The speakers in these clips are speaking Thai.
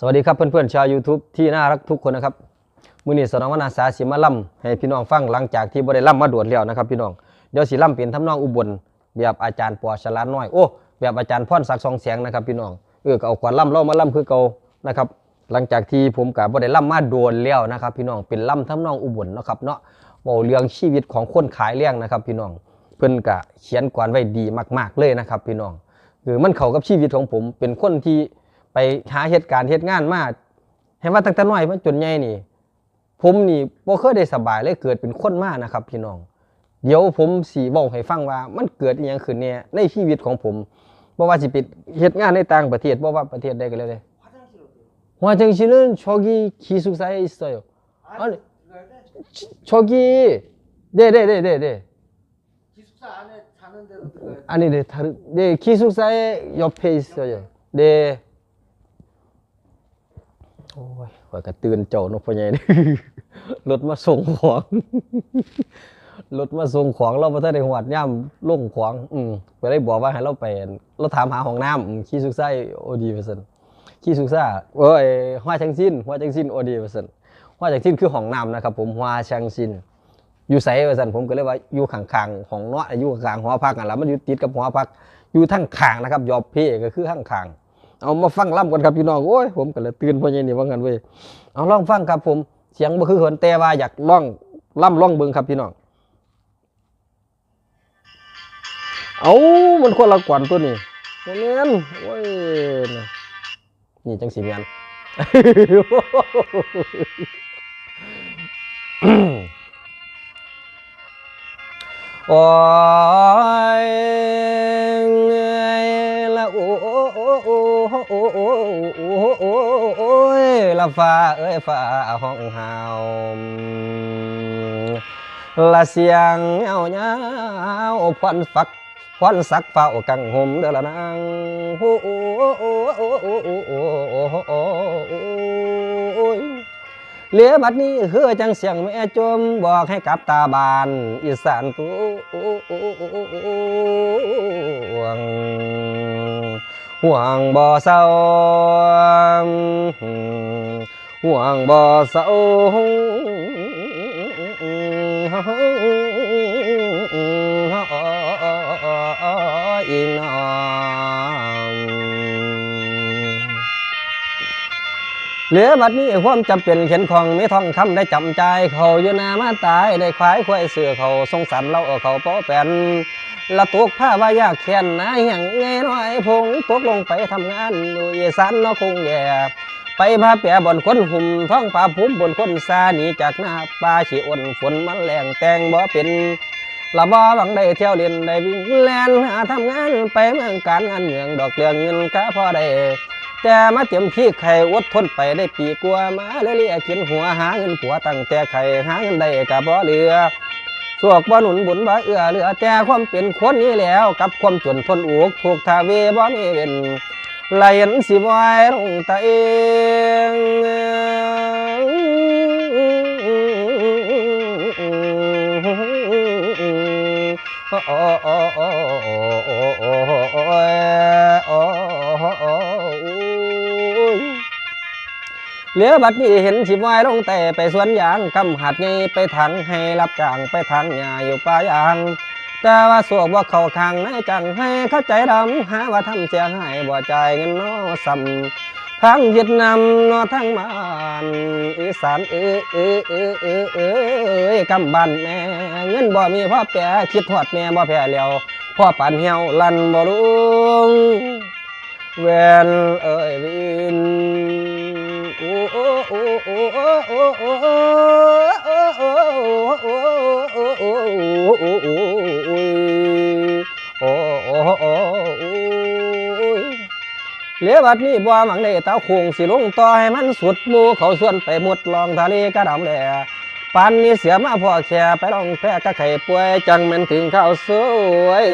สวัสดีครับเพื่อนๆชาว YouTube ที่น่ารักทุกคนนะครับมือนี้สนองวนาสาสีมะล่ำให้พี่น้องฟังหลังจากที่บไริล่ำมาด่วนแล้วนะครับพี่น้องเดี๋ยวสีล่ำเป็นทำนองอุบลแบบอาจารย์ปอชลาน้อยโอ้แบบอาจารย์พ่นศักดิ์สองเสียงนะครับพี่น้องเออเอาก่อนล่ำเล่ามาล่ำคือเก่านะครับหลังจากที่ผมกับบไริล่ำมาด่วนแล้วนะครับพี่น้องเป็นล่ำทำนองอุบลนะครับเนาะเบาเรื่องชีวิตของคนขายเลี้ยงนะครับพี่น้องเพื่อนกะเขียนกวอนไว้ดีมาก ๆเลยนะครับพี่น้องคือมันเข้ากับชีวิตของผมเป็นคนที่ ไปหาเหตุการณ์เหตุงานมาให้ว่าตั้งแต่น้อยมาจนใหญ่นี่ ผมนี่บ่เคยได้สบายเลยเกิดเป็นคนมากนะครับ พี่น้อง เดี๋ยวผมสีบอกให้ฟังว่ามันเกิดอยังขึ้นเนี่ยในชีวิตของผมบ่ว่าสิปิดเหตุงานในต่างประเทศบ่ว่าประเทศใดก็แล้วแต่ชั่วที่กี่ศึกษาอยู่อ๋อชั่วที่เน่เน่เน่เน่เน่เน่อั화장실은저기기숙사에있어요아니저기네네네네네 아 니, 네, 다 른, 네, 기숙사의 옆에 있어 요. 네. โอ้ยว่อยก็ตือนเจ้าเนาะพ่อใหญ่รถมาส่งของรถมาส่งของเราไปที่ได้หวัดย่ำลงของอือก็ได้บอกว่าให้เราไปเราถามหาห้องน้ำขี้สุกไส้โอดีว่าซั่นขี้สุกซ่าเอ้ยหัวจังซินหัวจังซินโอดีว่าซั่นหัวจังซินคือห้องน้ำนะครับ ผมหัวจังซินอยู่ไสว่าซั่นผมก็เลยว่าอยู่ข้างๆของเนาะอยู่ข้างหัวพักนั่แล้วมันอยู่ติดกับหัวพัก อยู่ทางข้างนะครับ ยอบพี่ก็คือข้างๆ เอามาฟังล่ำกันครับพี่น้องโอ้ยผมก็เลยตื่นพอยังนี่ว่างันเว้ยเอาลองฟังครับผม เสียงบ่คือเหินแต่ว่าอยากล่องล่ำล่องเบิงครับพี่น้องเอามันคนละกวนตัวนี้โมเยนโอ้ยนี่จังสีเมียนโอ้ย ôi là phà ơi phà hồng hào là xiang nhau nhau khoan phật khoan sắc phạo càng hôm đó là nang lía bắt ni hứa chẳng xiềng mẹ chôm bọt hay cặp tà bàn y sản ห่วงบ่เศร้าห่วงบ่เศร้าอีนองเหลือบัดนี้ความจำเป็นเข็นของไม่ท่องคำได้จำใจเขาอยู่นามาตายได้ควายควายเสือเขาสงสารเราเขาเป้อแปน ละตกผ้าว่ายากแค้นนะอย่งแง่น้อยพงตกลงไปทำงานอยู่เยสันนอคงแย่ไปพาแปะบนคนหุ่มท้องผ้าพุ่มบนคนซาหนีจากหน้าป่าชีอ่อนฝนมันแรงแตงบ่เป็นละบ่บังได้เที่ยวเรียนได้วิ่งแล่นหาทำงานไปเมืองการงานเมืองดอกเรืองเงินก็พอได้แต่มาเตรียมพี่ไข่อดทนไปได้ปีกลัวมาเรื่อยๆกินหัวหาเงินผัวตั้งแต่ไข่หาเงินได้กะบ่เหลือ สวกบ่หนุนบุญบ่เอื้อเหลือแต่ความเป็นคนนี้แล้ว กับความจนทนอุกถูกทาเวบ่มีเป็นไหลนสิบอยลงตาเองโอ้โอ้โอ้โอ้โอ้โอ้โอ้ เหลือบัดนี้เห็นชิบวายลงแต่ไปสวนยางกำหัดไงไปทังให้รับจ้างไปทังหาอยู่ป่ายาง แต่ว่าสวกว่าเขาคังนายจังให้เข้าใจดำหาว่าทำเสียหายบ่ใจเงินนอสัมทั้งเวียดนามนอทั้งบ้านอีสานเออเออเออเออเออกำบันแม่เงินบ่มีพ่อแปรคิดทอดแม่บ่แพ้แล้วพ่อปานเหี่วลันบ่ลุงเวนเอ้ยวิน โอ้โอ้โอ้โอ้โเลี้ยบัดนี้บัวมังได้ตาคงสิลงต่อให้มันสุดมูเขาส่วนไปหมดลองทะเลกระดำแหล่ปันนี่เสียมาพ่อแค่ไปลองแพ้กะไข่ป่วยจังมันถึงข้าวสวย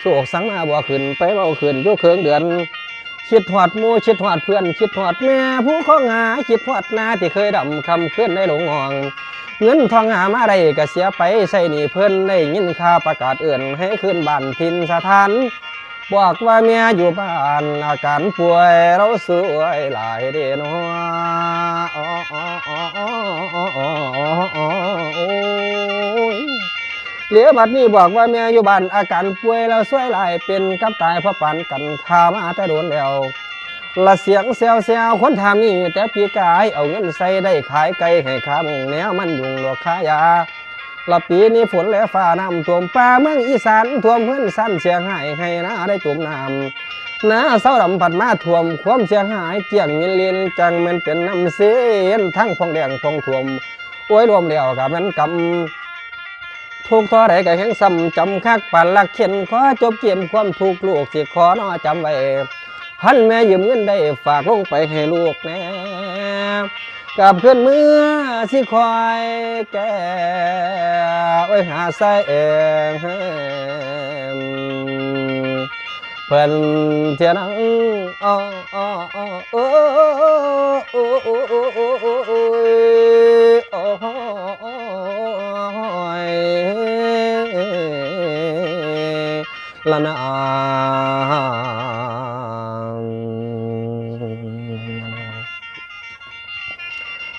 โชคสังมาบัวขึ้นไปเมาขึ้นยกเคืองเดือน คิดหอดมูคิดหอดเพื่อนคิดหอดแม่ผู้ข้องหาคิดหอดนาที่เคยดำคำขึ้นในหลงหองเงินทองหามาได้ก็เสียไปใส่หนีเพิ่อนได้ยินข่าวประกาศเอื่นให้ขึ้นบ้านทินสถานบอกว่าเมียอยู่บ้านอาการป่วยเราสวยหลายเดนออ๋ออ๋ออ๋ออ๋ออ๋ออ๋ออ๋อโอ้ เหลือบัดนี้บอกว่าเมียอยู่บ้านอาการป่วยเราสวยหลายเป็นกับตายเพราะปันกันขามาแต่โดนแล้วละเสียงแซวแซวคนทามีแต่ปีกายเอาเงินใส่ได้ขายไก่ให้ขาหมงแนวมันยุงหลอกขายาละปีนี้ฝนและฟ้าน้ำท่วมป่าเมืองอีสานท่วมเพื่อนสั้นเสียหายให้นาได้จมน้ำนาเศร้าดำผัดมาท่วมความเสียหายเกี่ยงมินลินจังมันเป็นน้ำเสียนทั้งพองแดงพองท่วมโอ้ยรวมแล้วกับมันกำ ทุกข์ทอไรก็แข็งซ้ำจำคักปันลักเขียนขอจบเกียมความผูกลูกสิขอน้อจำไว้หันแม่ยืมเงินได้ฝากลงไปให้ลูกแน่กับเพื่อนเมื่อสิคอยแก่ไว้หาใส่เองเพื่อนเทียนังอ๋ออ้ออ้อโอ้โอ้โอ้โอ้โอ้โอ้โอ้ ละนา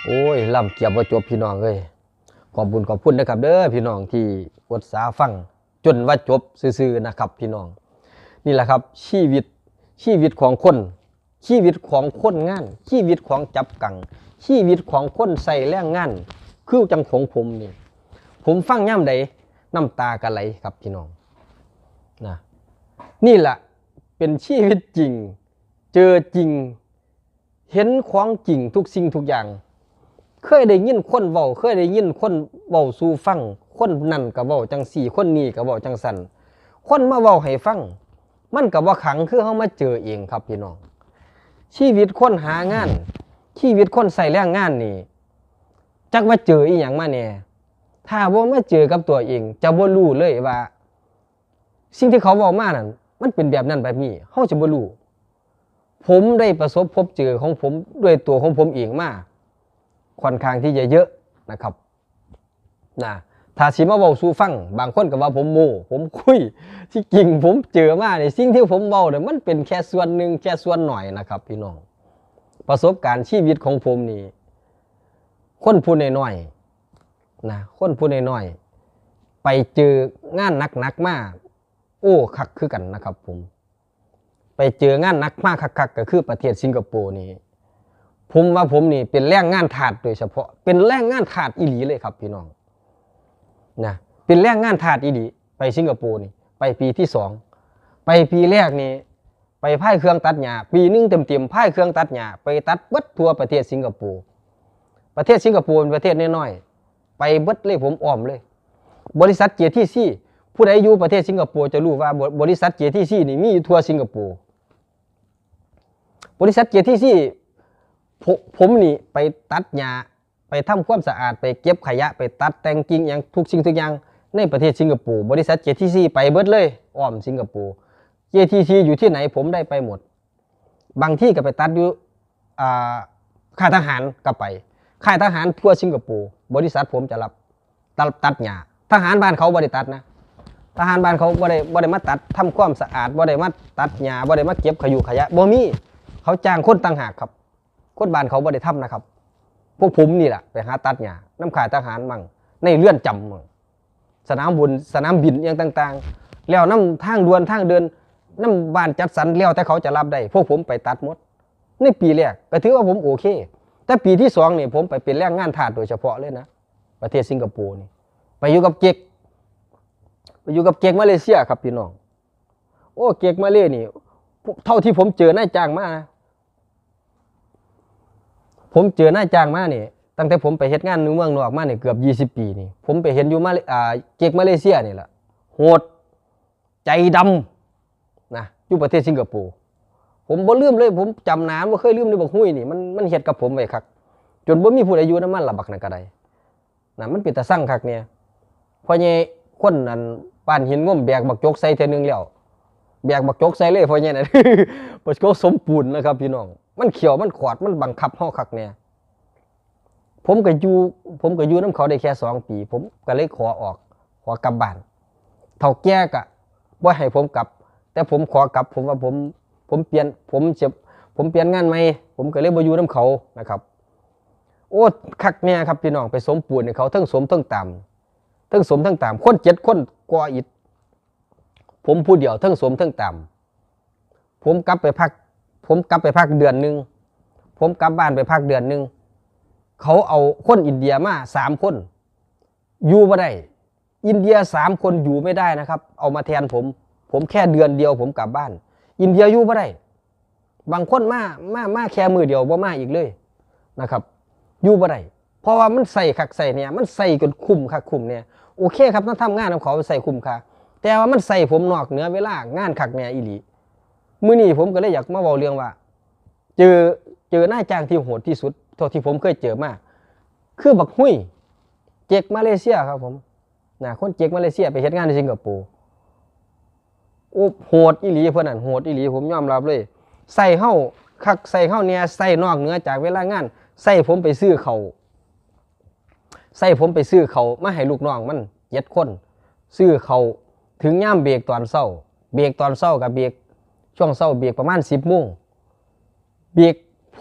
โอ้ยลำเกียบว่าจบพี่น้องเอ้ยขอบบุญขอบคุณนะครับเด้อพี่น้องที่อดสาฟังจนว่าจบซื่อๆนะครับพี่น้อง นี่แหละครับชีวิตชีวิตของคน ชีวิตของคนงาน ชีวิตของจับกัง ชีวิตของคนใส่แรงงาน คือจังของผมนี่ผมฟังย่ำใดน้ำตากระไหลครับพี่น้อง นะนี่แหละเป็นชีวิตจริง เจอจริง เห็นของจริงทุกสิ่งทุกอย่าง เคยได้ยินคนเว้าเคยได้ยินคนเว้าสู่ฟัง คนนั่นก็เว้าจังสี่คนนี้ก็เว้าจังสันคนมาเว้าให้ฟัง มันก็บ่ขังคือเฮามาเจอเองครับพี่น้อง ชีวิตคนหางาน ชีวิตคนใส่แรงงานนี่จักว่าเจออีหยังมาแน่ถ้าบ่าไมาเจอกับตัวเอง จะบ่รู้เลยว่า สิ่งที่เขาเว้ามานั่นมันเป็นแบบนั้นแบบนี้เฮาจะบ่รู้ผมได้ประสบพบเจอของผมด้วยตัวของผมเองมาค่อนข้างที่จะเยอะนะครับนะถ้าสิมาเว้าสู่ฟัง บางคนก็ว่าผมโมผมคุย ที่จริงผมเจอมาในยสิ่งที่ผมเว้าเนี่ยมันเป็นแค่ส่วนหนึ่งแค่ส่วนหน่อยนะครับ พี่น้อง ประสบการณ์ชีวิตของผมนี่คนผู้น้อยๆนะคนผู้น้อยๆไปเจองานหนักๆมาก โอ้คักคือกันนะครับผม ไปเจองานนักมากคักๆก็คือประเทศสิงคโปร์นี่ผมว่าผมนี่เป็นแรงงานถาดโดยเฉพาะ เป็นแรงงานถาดอีหลีเลยครับพี่น้องนะเป็นแรงงานถาดอีหลีไปสิงคโปร์นี่ไปปีที่สองไปปีแรกนี่ไปพ่ายเครื่องตัดหญ้าปีหนึงเต็มๆพ่ายเครื่องตัดหญ้าไปตัดเบิดทั่วประเทศสิงคโปร์ประเทศสิงคโปร์เป็นประเทศน้อยๆไปเบิดเลยผมอ้อมเลย บริษัทเจทีซี ผู้ใดอยู่ประเทศสิงคโปร์จะรู้ว่าบริษัทเจทีซีนี่มีอยู่ทั่วสิงคโปร์บริษัทเกียรติที่ผมผมนี่ไปตัดหญ้าไปทำความสะอาดไปเก็บขยะไปตัดแต่งกิ่งอย่างทุกสิ่งทุกอย่างในประเทศสิงคโปร์บริษัทเกียรติที่ไปเบิดเลยอ้อมสิงคโปร์เกียรติที่อยู่ที่ไหนผมได้ไปหมด บางที่ก็ไปตัดอยู่อ่าค่ายทหารก็ไปค่ายทหารทั่วสิงคโปร์บริษัทผมจะรับตัดตัดหญ้าทหารบ้านเขาบริตัดนะ ทหารบ้านเขาบ่ได้บ่ได้มาตัดทำความสะอาดบ่ได้มาตัดหญ้าบ่ได้มาเก็บขยุขยะบ่มีเขาจ้างคนต่างหากครับ คนบ้านเขาบ่ได้ทำนะครับ พวกผมนี่แหละไปหาตัดหญ้าน้ำขายทหารมั่งในเลื่อนจำมั่งสนามบุญสนามบินอย่างต่างๆ แล้วน้ำทางด่วนทางเดินน้ำบ้านจัดสรรแล้วแต่เขาจะรับได้ พวกผมไปตัดหมด ในปีแรกก็ถือว่าผมโอเค แต่ปีที่สองนี่ผมไปเป็นแรงงานทาสโดยเฉพาะเลยนะ ประเทศสิงคโปร์นี่ไปอยู่กับเก๊ก ไปอยู่กับเก๊กมาเลเซียครับพี่น้อง โอ้เก๊กมาเลนี่ เท่าที่ผมเจอนายจ้างมานะผมเจอนายจ้างมานี่ตั้งแต่ผมไปเฮ็ดงานในเมืองนอกมาเนี่ยเกือบ 20 ปีนี่ ผมไปเห็นอยู่มาเอ่าเก๊กมาเลเซียนี่แหละโหด ใจดำนะอยู่ประเทศสิงคโปร์ผมบ่ลืมเลย ผมจำนานบ่เคยลืมเลยบักหุ้ยนี่มันมันเฮ็ดกับผมไว้คักจนบ่มีผู้ใดอยู่นำมันละบักนั่นก็ได้นะมันเป็นตาสั่งคักเนี่ยพอใหญ่คนนั้น ปานหินง่มแบกบักจกใส่เทนึงแล้วแบกบักจกใส่เลยพอเนี่ยนะบักจกสมปูนนะครับพี่น้อง มันเขียวมันขวดมันบังคับห้อคักเนี่ยผมก็อยู่ผมก็อยู่น้ำเขาได้แค่สองปี ผมก็เลยขอออกขอกลับบ้านเท่าแก่กะว่าให้ผมกลับ แต่ผมขอกลับ ผมว่าผมผมเปลี่ยนผมเจะผมเปลี่ยนงานใหม่ผมก็เลยบ่อยู่น้ำเขานะครับ โอ้คักเนี่ยครับพี่น้องไปสมปูนให้เขาทั้งสมทั้งตามทั้งสมทั้งตามคนเจ็ดคน กว่าอิดผมผู้เดียวทั้งสมทั้งตามผมกลับไปพัก ผมกลับไปพักเดือนหนึ่งผมกลับบ้านไปพักเดือนหนึ่งเขาเอาคนอินเดียมาสามคน อยู่ไม่ได้ อินเดียสามคนอยู่ไม่ได้นะครับ เอามาแทนผม ผมแค่เดือนเดียวผมกลับบ้าน อินเดียอยู่ไม่ได้ บางคนมามามาแค่มือเดียวบ่มาอีกเลยนะครับ อยู่บ่ได้เพราะว่ามันใส่คักใส่เนี่ย มันใส่จนคุ้มคักคุ้มเนี่ย โอเคครับต้องทำงานของเขาใส่คุ้มค่าแต่ว่ามันใส่ผมนอกเหนือเวลางานคักเนี่ยอีหลีมื้อนี้ผมก็เลยอยากมาเว้าเรื่องว่า เจอเจอหน้าจ้างที่โหดที่สุดเท่าที่ผมเคยเจอมาคือบักหุ้ยเจ๊กมาเลเซียครับผมนะคนเจ๊กมาเลเซียไปเฮ็ดงานในสิงคโปร์โอ้โหดอีหลีเพิ่อนนั่นโหดอีหลีผมยอมรับเลย ใส่เฮาคักใส่เฮาเนี่ยใส่นอกเหนือจากเวลางาน ใส่ผมไปซื้อเขา ใส่ผมไปซื้อเขามาให้ลูกน้องมันเจ็ดคนซื้อเขาถึงย่ามเบรกตอนเช้า เบรกตอนเช้ากับเบรกช่วงเช้าเบรกประมาณสิบโมงเบรก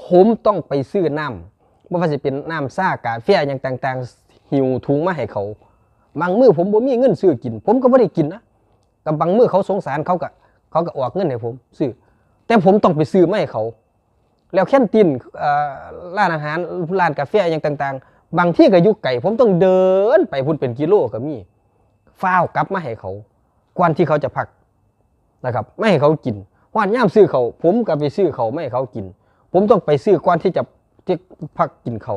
ผมต้องไปซื้อน้ำไม่ว่าจะเป็นน้ำซ่ากาแฟอย่างต่างๆ หิวถุงมาให้เขาบางมือผมบ่มีเงินซื้อกิน ผมก็ไม่ได้กินนะกับบางมือเขาสงสารเขาก็เขาก็ออกเงินให้ผมซื้อแต่ผมต้องไปซื้อไมาให้เขา แล้วแค่นตินร้านอาหารร้านกาแฟอย่างต่าง ๆ บางที่ก็อยุกไก่ผมต้องเดินไปพุ่นเป็นกิโลก็มีฟ้าวกลับมาให้เขาก่อนที่เขาจะพักนะครับ ไม่ให้เขากินวันย่ามซื้อเขา ผมก็ไปซื้อเขาไม่ให้เขากิน ผมต้องไปซื้อก่อนที่จะที่พักกินเขา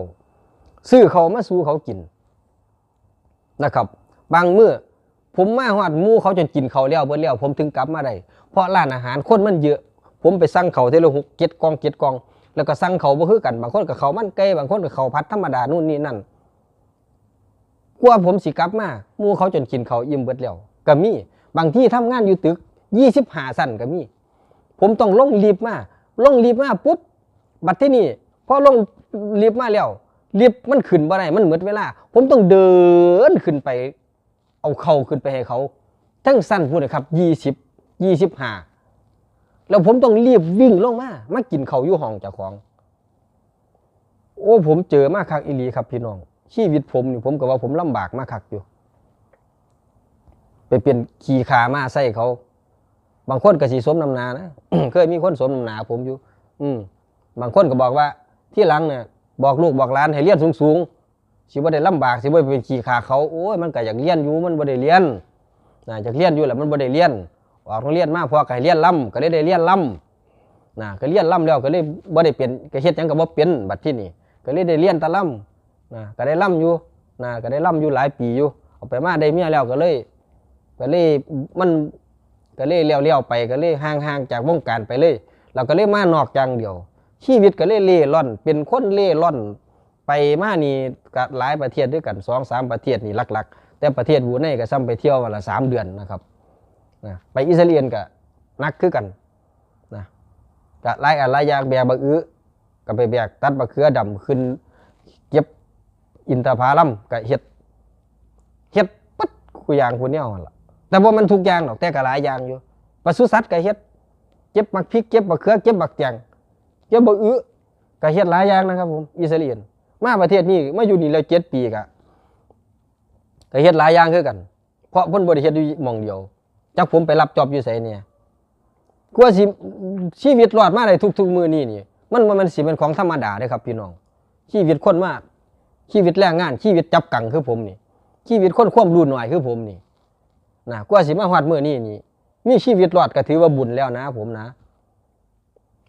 ซื้อเขามาสู้เขากินนะครับ บางเมื้อผมมาหอดมู่เขาจนกินเขาแล้วเบิดแล้วผมถึงกลับมาได้เพราะร้านอาหารคนมันเยอะ ผมไปสั่งเขาเทละหกเจ็ดกองเจ็ดกอง แล้วก็สั่งเขาบ่คือกันบางคนกับเขามันไก่บางคนกับเขาพัดธรรมดานู่นนี่นั่นกว่าผมสิกลับมามู่เขาจนกินเขาอิ่มเบิดแล้วก็มีบางที่ทำงานอยู่ตึกยี่สิบห้าสั้นก็มี ผมต้องลงรีบมาลงรีบมาปุ๊บบัดที่นี่พอลงรีบมาแล้วรีบมันขึ้นบ่ได้มันหมดเวลา ผมต้องเดินขึ้นไป เอาเข่าขึ้นไปให้เขา ทั้งสั้นพูดนะครับยี่สิบยี่สิบห้า แล้วผมต้องรีบวิ่งลงมามากินเขาอยู่ห้องเจ้าของ โอ้ผมเจอมากคักอีลีครับพี่น้อง ชีวิตผมนี่ผมก็ว่าผมลำบากมากคักอยู่ ไปเป็นขี่ขามาใส่เขา บางคนก็สีสมนำนานะเคยมีคนสมนำนา ผมอยู่ อืมบางคนก็บอกว่า ที่หลังเนี่ยบอกลูกบอกหลานให้เรียนสูงๆสิบ่ได้ลำบากสิบ่ได้เป็นขี่ขาเขาโอ้ยมันก็อยากเรียนอยู่มันบ่ได้เรียนนะอยากเรียนอยู่แหละมันบ่ได้เรียน ออกโรงเรียนมาพอก็เรียนล่ำก็เลยได้เรียนล่ำนะก็เรียนล่ำแล้วก็เลยบ่ได้เปลี่ยนก็เฮ็ดหยังก็บ่เป็นบัดที่นี่ก็เลยได้เรียนตะล่ำนะก็ได้ล่ำอยู่นะก็ได้ล่ำอยู่หลายปีอยู่เอาไปมาได้เมียแล้วก็เลย ก็เลยมันก็เลยเลี้ยวเลี้ยวๆไปก็เลยห่างห่างๆจากวงการไปเลยเราก็เลยมานอกอย่างเดียว ชีวิตก็เลยเล่ร่อน เป็นคนเล่ร่อน ไปมานี่ก็หลายประเทศด้วยกันสองสามประเทศนี่หลักๆ แต่ประเทศบูไนก็ซ้ำไปเที่ยววันละสามเดือนนะครับ นะไปอิสราเอลก็นักคือกันนะก็ไล่อะไรยางแบกบักอื้อก็ไปแบกตัดบักเขือดำขึ้น เก็บอินทผลัมก็เฮ็ดเฮ็ดปัดกูยางกูเนี่ยล่ะแต่ว่ามันทุกอย่างหรอกแต่ก็หลายอย่างอยู่ปศุสัตว์ก็เฮ็ดเก็บบักพริกเก็บบักเขือเก็บบักแตงเก็บบักอื้อก็เฮ็ดหลายอย่างนะครับผมอิสราเอลมาประเทศนี้มาอยู่นี่แล้วเจ็ดปีก็ก็เฮ็ดหลายอย่างคือกัน เพราะเพิ่นบ่ได้เฮ็ดอยู่หม่องเดียว จักผมไปรับจอบอยู่ไสเนี่ยกว่าสิชีวิตรอดมาได้ทุกๆมือนี้นี่ มันมันสิเป็นของธรรมดาเด้ครับ พี่น้อง ชีวิตคนมากชีวิตแรงงาน ชีวิตจับกังคือผมนี่ ชีวิตคนความรู้หน่อยคือผมนี่นะกว่าสิมาฮอดมือนี้นี่มีชีวิตรอดก็ถือว่าบุญแล้วนะ ผมนะ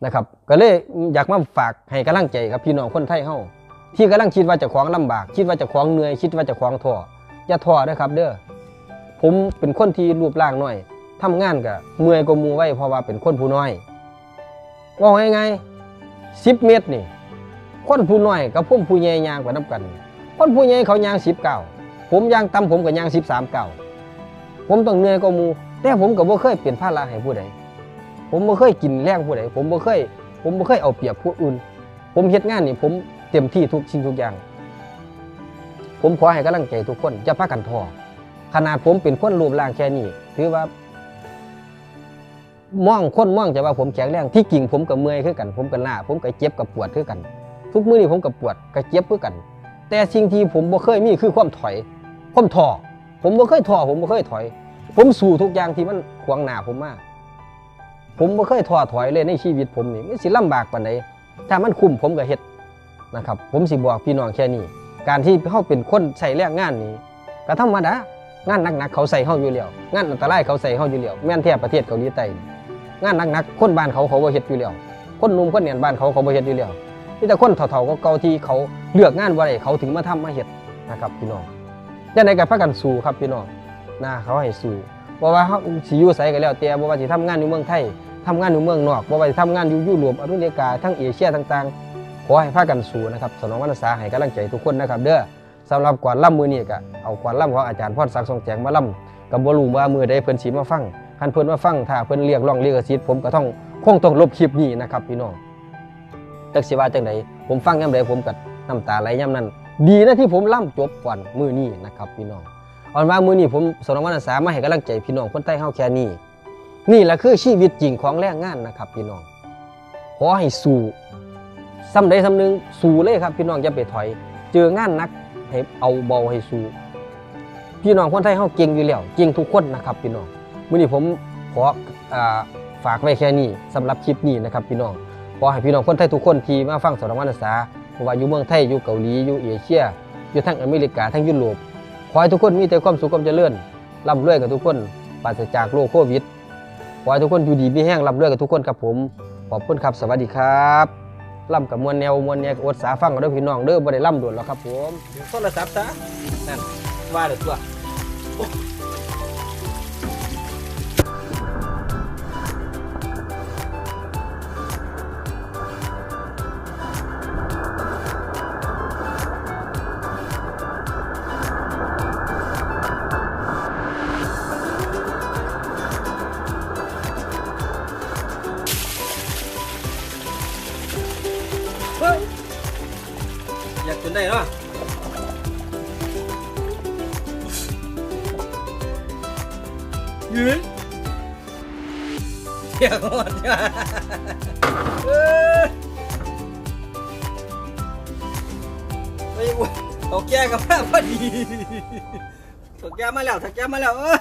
นะครับ ก็เลยอยากมาฝากให้กำลังใจกับพี่น้องคนไทยเฮาที่กำลังคิดว่าจะของลำบาก คิดว่าจะของเหนื่อยคิดว่าจะของท้ออย่าท้อนะครับ เด้อ ผมเป็นคนที่รูปร่างน้อยทำงานกับเมื่อยกว่ามูไว้เพราะว่าเป็นคนผู้น้อยว่าไงสิบเมตรนี่ คนผู้น้อยกับผมผู้ใหญ่ยางกว่านับกัน คนผู้ใหญ่เขายางสิบเก้าผมยางต่ำผมก็ยางสิบสามเก้าผมต้องเหนื่อยกว่ามูแต่ผมก็บ่เคยเปลี่ยนภาระให้ผู้ใดผมบ่เคยกินแรงผู้ใดผมบ่เคย ผมบ่เคยเอาเปรียบผู้อื่น ผมเฮ็ดงานนี่ผมเต็มที่ทุกสิ่งทุกอย่าง ผมขอให้กำลังใจทุกคนอย่าพากันท้อ ขนาดผมเป็นคนรูปร่างแค่นี้ถือว่าม่องคนม่องจะว่าผมแข็งแรงที่กิ่งผมกับเมื่อยคือกัน ผมกับหน้าผมกับเจ็บกับปวดคือกัน ทุกมื้อนี้ผมกับปวดกับเจ็บคือกัน แต่สิ่งที่ผมบ่เคยมีคือความถอยความท้อผมบ่เคยท้อผมบ่เคยถอย ผมสู้ทุกอย่างที่มันขวางหน้าผมมากผมบ่เคยท้อถอยเลยในชีวิตผมนี่มันสิลำบากปานใดถ้ามันคุ้มผมก็เฮ็ดนะครับ ผมสิบอกพี่น้องแค่นี้ การที่เฮาเป็นคนใช้แรงงานนี่ก็ธรรมดา งานหนักๆเขาใส่เฮาอยู่แล้วงานอันตรายเขาใส่เฮาอยู่แล้วแม่นแท้ประเทศเกาหลีใต้งานหนักๆคนบ้านเขาเขาบ่เฮ็ดอยู่แล้วคนหนุ่มคนเนียนบ้านเขาเขาบ่เฮ็ดอยู่แล้วมีแต่คนเฒ่าๆเก่าที่เขาเลือกงานบ่ได้เขาถึงมาทำมาเฮ็ดนะครับพี่น้องจังไดก็พากันสู้ครับพี่น้องนะเขาให้สู้บ่ว่าเฮาสิอยู่ไสก็แล้วแต่บ่ว่าสิทำงานอยู่เมืองไทยทำงานอยู่เมืองนอกบ่ว่าสิทำงานอยู่ยุโรปอเมริกาทั้งเอเชียต่างๆขอให้พากันสู้นะครับสนองวรรณศาให้กำลังใจทุกคนนะครับเด้อ สำหรับกวานล่ำมือนี้ก็เอากวานล่ำของอาจารย์พรศักดิ์ทรงแจงมาล่ำกับบ่รู้ว่ามือใดเพิ่นสิมาฟังคันเพิ่นมาฟังถ้าเพิ่นเรียกร้องเรียกสิทธิ์ผมก็ต้องคงต้องลบคลิปนี้นะครับพี่น้องจักสิว่าจังไดผมฟังยามใดผมก็น้ำตาไหลยามนั้นดีนะที่ผมล่ำจบก่อนมือนี้นะครับพี่น้องอาเป็นว่ามือนี้ผมสนองวรรณศามาให้กำลังใจพี่น้องคนใต้เฮาแค่นี้นี่แหละคือชีวิตจริงของแรงงานนะครับพี่น้องขอให้สู้ซ้ำใดซ้ำหนึ่งสู้เลยครับพี่น้องอย่าไปถอย เจองานนัก ให้เอาเบาให้สู้พี่น้องคนไทยเฮาเก่งอยู่แล้วเก่งทุกคนนะครับพี่น้องมื้อนี้ผมขออฝากไว้แค่นี้สำหรับคลิปนี้นะครับพี่น้องขอให้พี่น้องคนไทยทุกคนที่มาฟังสอนวันภาษาว่าอยู่เมืองไทยอยู่เกาหลีอยู่เอเชียอยู่ทั้งอเมริกาทั้งยุโรปขอให้ทุกคนมีแต่ความสุขความเจริญร่ำรวยกับทุกคนปราศจากโรคโควิดขอให้ทุกคนอยู่ดีมีแห้งร่ำรวยกับทุกคนครับผมขอบคุณครับสวัสดีครับ ล่ำกับมวลแนวมวลแนวอดสาฟังกันเด้อพี่น้องเด้อบ่ได้ล่ำด่วนแล้วครับผมโทรศัพท์ซะนั่นว่าเลยตัว ไม่อ้วนตกแก่กับมาพอดีตกแก่มาแล้วตกแก่มาแล้วเออ